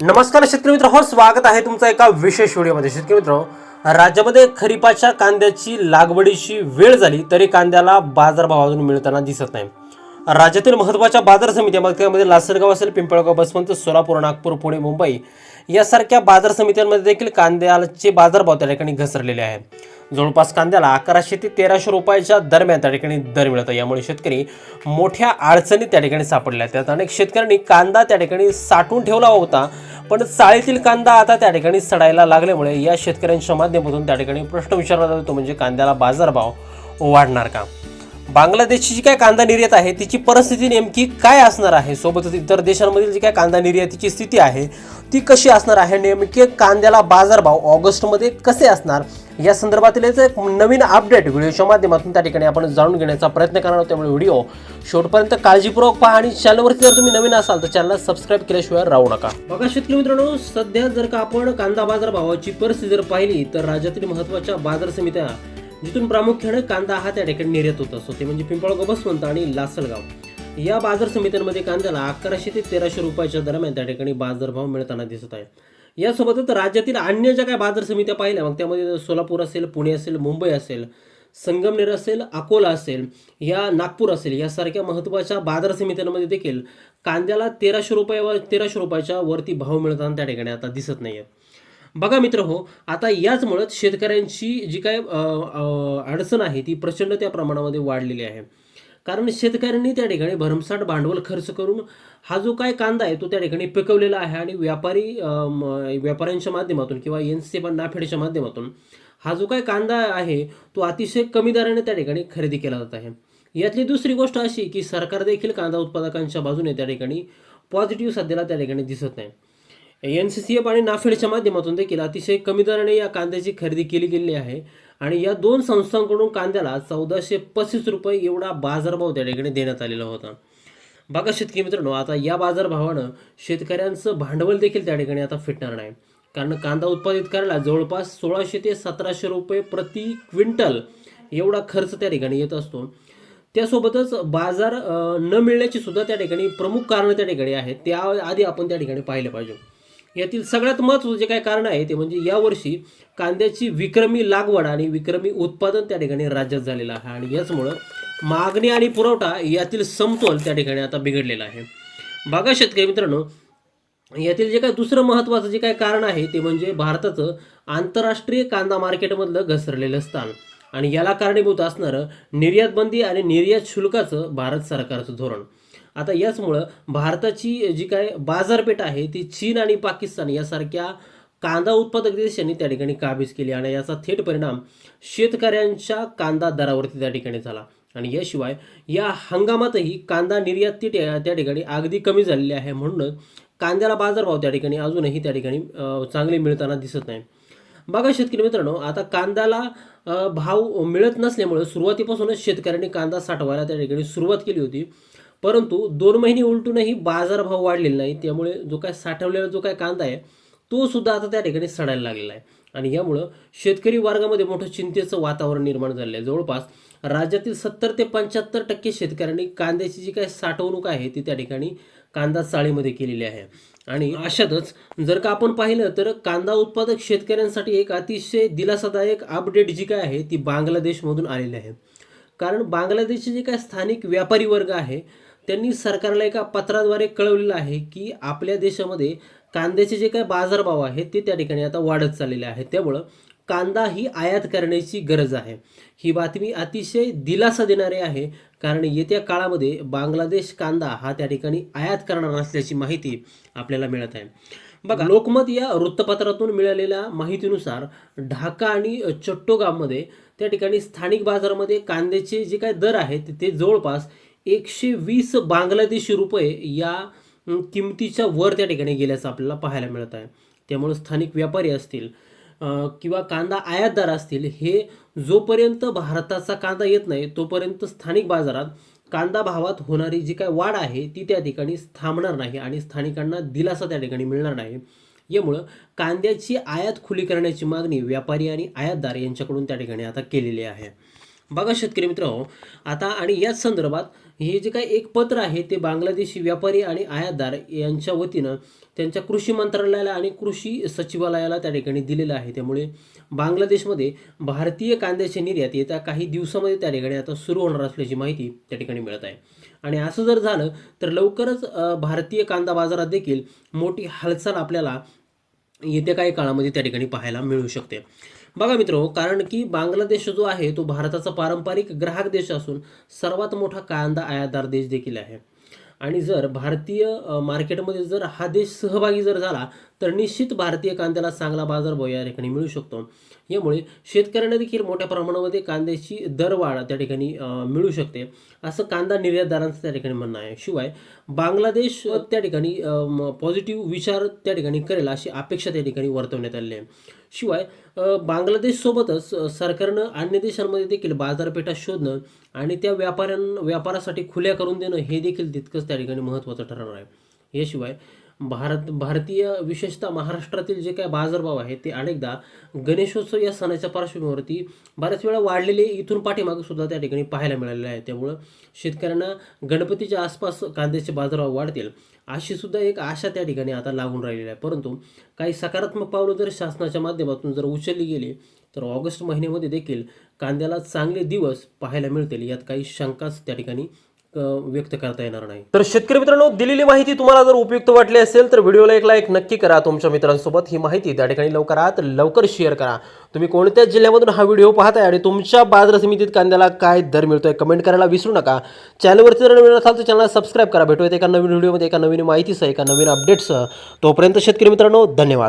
नमस्कार शेतकरी मित्र हो स्वागत आहे तुमचा एका विशेष व्हिडिओमध्ये. शेतकरी मित्र राज्यामध्ये खरीपाच्या कांद्याची लागवडीची वेळ झाली तरी कांद्याला बाजारभाव अजून मिळताना दिसत नाही. राज्यातील महत्त्वाच्या बाजार समित्या मग त्यामध्ये लासलगाव असेल पिंपळगाव बसवंत सोलापूर नागपूर पुणे मुंबई यासारख्या बाजार समित्यांमध्ये देखील कांद्याचे बाजारभाव त्या ठिकाणी घसरलेले आहे जवळपास कांद्याला अकराशे ते तेराशे रुपयाच्या दरम्यान त्या ठिकाणी दर मिळतात यामुळे शेतकरी मोठ्या अडचणीत त्या ठिकाणी सापडल्या आहेत. त्यात अनेक शेतकऱ्यांनी कांदा त्या ठिकाणी साठवून ठेवला होता पण चाळीतील कांदा आता त्या ठिकाणी सडायला लागल्यामुळे या शेतकऱ्यांच्या माध्यमातून त्या ठिकाणी प्रश्न विचारला जातो म्हणजे कांद्याला बाजारभाव वाढणार का बांगलादेशची जी काय कांदा निर्यात आहे तिची परिस्थिती नेमकी काय असणार आहे? सोबतच इतर देशांमधील जी काय कांदा निर्यातीची स्थिती आहे ती कशी असणार आहे? नेमके कांद्याला बाजारभाव ऑगस्टमध्ये कसे असणार? या संदर्भातील एक नवीन अपडेट व्हिडिओच्या माध्यमातून त्या ठिकाणी आपण जाणून घेण्याचा प्रयत्न करणार आहोत. त्यामुळे व्हिडिओ शेवटपर्यंत काळजीपूर्वक पहा आणि चॅनलवरती जर तुम्ही नवीन असाल तर चॅनलला सबस्क्राईब केल्याशिवाय राहू नका. बघा शेतकरी मित्रांनो सध्या जर का आपण कांदा बाजारभावाची परिस्थिती जर पाहिली तर राज्यातील महत्त्वाच्या बाजार समित्या जिथून प्रामुख्याने कांदा हा त्या ठिकाणी निर्यात होत असतो. ते म्हणजे पिंपळगाव बसवंत आणि लासलगाव. या बाजार समित्यांमध्ये कांद्याला अकराशे ते तेराशे रुपयाच्या दरम्यान त्या ठिकाणी बाजारभाव मिळताना दिसत आहे. यासोबतच राज्यातील अन्य ज्या काही बाजार समित्या पाहिल्या मग त्यामध्ये सोलापूर असेल पुणे असेल मुंबई असेल संगमनेर असेल अकोला असेल या नागपूर असेल यासारख्या महत्त्वाच्या बाजार समित्यांमध्ये देखील कांद्याला तेराशे रुपये व तेराशे रुपयाच्या वरती भाव मिळताना त्या ठिकाणी आता दिसत नाही बघा मित्र हो आता याचमुळेच शेतकऱ्यांची जी काय अडचण आहे ती प्रचंड त्या प्रमाणामध्ये वाढलेली आहे. कारण शेतकऱ्यांनी त्या ठिकाणी भरमसाठ भांडवल खर्च करून हा जो काय कांदा आहे तो त्या ठिकाणी पिकवलेला आहे आणि व्यापारी व्यापाऱ्यांच्या माध्यमातून किंवा एन सी नाफेडच्या माध्यमातून हा जो काय कांदा आहे तो अतिशय कमी दराने त्या ठिकाणी खरेदी केला जात आहे. यातली दुसरी गोष्ट अशी की सरकार देखील कांदा उत्पादकांच्या बाजूने त्या ठिकाणी पॉझिटिव्ह सध्याला त्या ठिकाणी दिसत नाही. एन सी सी एफ आणि नाफेडच्या माध्यमातून देखील अतिशय कमी दराने या कांद्याची खरेदी केली गेली आहे. आणि या दोन संस्थांकडून कांद्याला चौदाशे पस्तीस रुपये एवढा बाजारभाव त्या ठिकाणी देण्यात आलेला होता. बघा शेतकरी मित्रांनो आता या बाजारभावानं शेतकऱ्यांचं भांडवल देखील त्या ठिकाणी आता फिटणार नाही. कारण कांदा उत्पादित करायला जवळपास सोळाशे ते सतराशे रुपये प्रति क्विंटल एवढा खर्च त्या ठिकाणी येत असतो. त्यासोबतच बाजार न मिळण्याची सुद्धा त्या ठिकाणी प्रमुख कारणं त्या ठिकाणी आहेत. त्या आधी आपण त्या ठिकाणी पाहिलं पाहिजे. यातील सगळ्यात महत्त्वाचं जे काय कारण आहे ते म्हणजे यावर्षी कांद्याची विक्रमी लागवड आणि विक्रमी उत्पादन त्या ठिकाणी राज्यात झालेलं आहे. आणि याचमुळं मागणी आणि पुरवठा यातील समतोल त्या ठिकाणी आता बिघडलेला आहे. बघा शेतकरी मित्रांनो यातील जे काय दुसरं महत्त्वाचं जे काय कारण आहे ते म्हणजे भारताचं आंतरराष्ट्रीय कांदा मार्केटमधलं घसरलेलं स्थान. आणि याला कारणीभूत असणारं निर्यात बंदी आणि निर्यात शुल्काचं भारत सरकारचं धोरण. आता याचमुळं भारताची जी काय बाजारपेठ आहे ती चीन आणि पाकिस्तान यासारख्या कांदा उत्पादक देशांनी त्या ठिकाणी काबीज केली आणि याचा थेट परिणाम शेतकऱ्यांच्या कांदा दरावरती त्या ठिकाणी झाला. आणि याशिवाय या हंगामातही कांदा निर्यात ती त्या ठिकाणी अगदी कमी झालेली आहे म्हणून कांद्याला बाजारभाव त्या ठिकाणी अजूनही त्या ठिकाणी चांगले मिळताना दिसत नाही. बघा शेतकरी मित्रांनो आता कांद्याला भाव मिळत नसल्यामुळे सुरुवातीपासूनच शेतकऱ्यांनी कांदा साठवायला त्या ठिकाणी सुरुवात केली होती. परंतु दोन महिने उलटूनही बाजारभाव वाढलेला नाही. त्यामुळे जो काय साठवलेला जो काय कांदा आहे तो सुद्धा आता त्या ठिकाणी सडायला लागलेला आहे. आणि यामुळं शेतकरी वर्गामध्ये मोठं चिंतेचं वातावरण निर्माण झालेलं आहे. जवळपास राज्यातील सत्तर ते पंच्याहत्तर टक्के शेतकऱ्यांनी कांद्याची जी काय साठवणूक आहे ती त्या ठिकाणी कांदा चाळीमध्ये केलेली आहे. आणि अशातच जर का आपण पाहिलं तर कांदा उत्पादक शेतकऱ्यांसाठी एक अतिशय दिलासादायक अपडेट जी काय आहे ती बांगलादेशमधून आलेली आहे. कारण बांगलादेशचे जे काय स्थानिक व्यापारी वर्ग आहे त्यांनी सरकारला एका पत्राद्वारे कळवलेलं आहे की आपल्या देशामध्ये कांद्याचे जे काय बाजारभाव आहेत ते त्या ठिकाणी आता वाढत चाललेले आहेत. त्यामुळं कांदा ही आयात करण्याची गरज आहे. ही बातमी अतिशय दिलासा देणारी आहे कारण येत्या काळामध्ये बांगलादेश कांदा हा त्या ठिकाणी आयात करणार असल्याची माहिती आपल्याला मिळत आहे. बघा लोकमत या वृत्तपत्रातून मिळालेल्या माहितीनुसार ढाका आणि चट्टोगाममध्ये त्या ठिकाणी स्थानिक बाजारामध्ये कांद्याचे जे काय दर आहेत ते जवळपास एकशे वीस बांगलादेशी रुपये या किमतीच्या वर त्या ठिकाणी गेल्याचं आपल्याला पाहायला मिळत आहे. त्यामुळे स्थानिक व्यापारी असतील किंवा कांदा आयातदार असतील हे जोपर्यंत भारताचा कांदा येत नाही तोपर्यंत स्थानिक बाजारात कांदा भावात होणारी जी काय वाढ आहे ती त्या ठिकाणी थांबणार नाही आणि स्थानिकांना दिलासा त्या ठिकाणी मिळणार नाही. यामुळं कांद्याची आयात खुली करण्याची मागणी व्यापारी आणि आयातदार यांच्याकडून त्या ठिकाणी आता केलेली आहे. बघा शेतकरी मित्र आता आणि याच संदर्भात हे जे काही एक पत्र आहे ते बांगलादेशी व्यापारी आणि आयातदार यांच्या वतीनं त्यांच्या कृषी मंत्रालयाला आणि कृषी सचिवालयाला त्या ठिकाणी दिलेलं आहे. त्यामुळे बांगलादेशमध्ये भारतीय कांद्याची निर्यात येत्या काही दिवसामध्ये त्या ठिकाणी आता सुरू होणार असल्याची माहिती त्या ठिकाणी मिळत आहे. आणि असं जर झालं तर लवकरच भारतीय कांदा बाजारात देखील मोठी हालचाल आपल्याला येत्या काही काळामध्ये त्या ठिकाणी पाहायला मिळू शकते. बघा मित्र कारण की बांगलादेश जो आहे तो भारताचा पारंपरिक ग्राहक देश असून सर्वात मोठा कांदा आयातदार देश देखील आहे. आणि जर भारतीय मार्केटमध्ये जर हा देश सहभागी जर झाला तर निश्चित भारतीय कांद्याला चांगला बाजारभाव या ठिकाणी मिळू शकतो. यामुळे शेतकऱ्यांना देखील मोठ्या प्रमाणामध्ये कांद्याची दरवाढ त्या ठिकाणी मिळू शकते. असं कांदा निर्यातदारांचं त्या ठिकाणी म्हणणं आहे. शिवाय बांगलादेश त्या ठिकाणी पॉझिटिव्ह विचार त्या ठिकाणी करेल अशी अपेक्षा त्या ठिकाणी वर्तवण्यात आली आहे. शिवाय बांगलादेशसोबतच सरकारनं अन्य देशांमध्ये देखील बाजारपेठा शोधणं आणि त्या व्यापाऱ्यां व्यापारासाठी खुल्या करून देणं हे देखील तितकंच त्या ठिकाणी महत्त्वाचं ठरणार आहे. याशिवाय भारत भारतीय विशेषतः महाराष्ट्रातील जे काय बाजारभाव आहे ते अनेकदा गणेशोत्सव या सणाच्या पार्श्वभूमीवरती बऱ्याच वेळा वाढलेले इथून पाठीमागे सुद्धा त्या ठिकाणी पाहायला मिळालेले आहे. त्यामुळं शेतकऱ्यांना गणपतीच्या आसपास कांद्याचे बाजारभाव वाढतील अशी सुद्धा एक आशा त्या ठिकाणी आता लागून राहिलेली आहे. परंतु काही सकारात्मक पावलं जर शासनाच्या माध्यमातून जर उचलली गेली तर ऑगस्ट महिन्यामध्ये देखील कांद्याला चांगले दिवस पाहायला मिळतील यात काही शंकाच त्या ठिकाणी व्यक्त करता येणार नाही. तर शेतकरी मित्रांनो दिलेली माहिती तुम्हाला जर उपयुक्त वाटली असेल तर व्हिडिओला एक लाईक नक्की करा. तुमच्या मित्रांसोबत ही माहिती त्या ठिकाणी लवकरात लवकर शेअर करा. तुम्ही कोणत्या जिल्ह्यामधून हा व्हिडिओ पाहताय आणि तुमच्या बाजार समितीत कांद्याला काय दर मिळतोय कमेंट करायला विसरू नका. चॅनलवरती जर नवीन असाल तर चॅनलला सबस्क्राईब करा. भेटूयात एका नवीन व्हिडिओमध्ये एका नवीन माहितीसह एका नवीन अपडेटसह तोपर्यंत शेतकरी मित्रांनो धन्यवाद.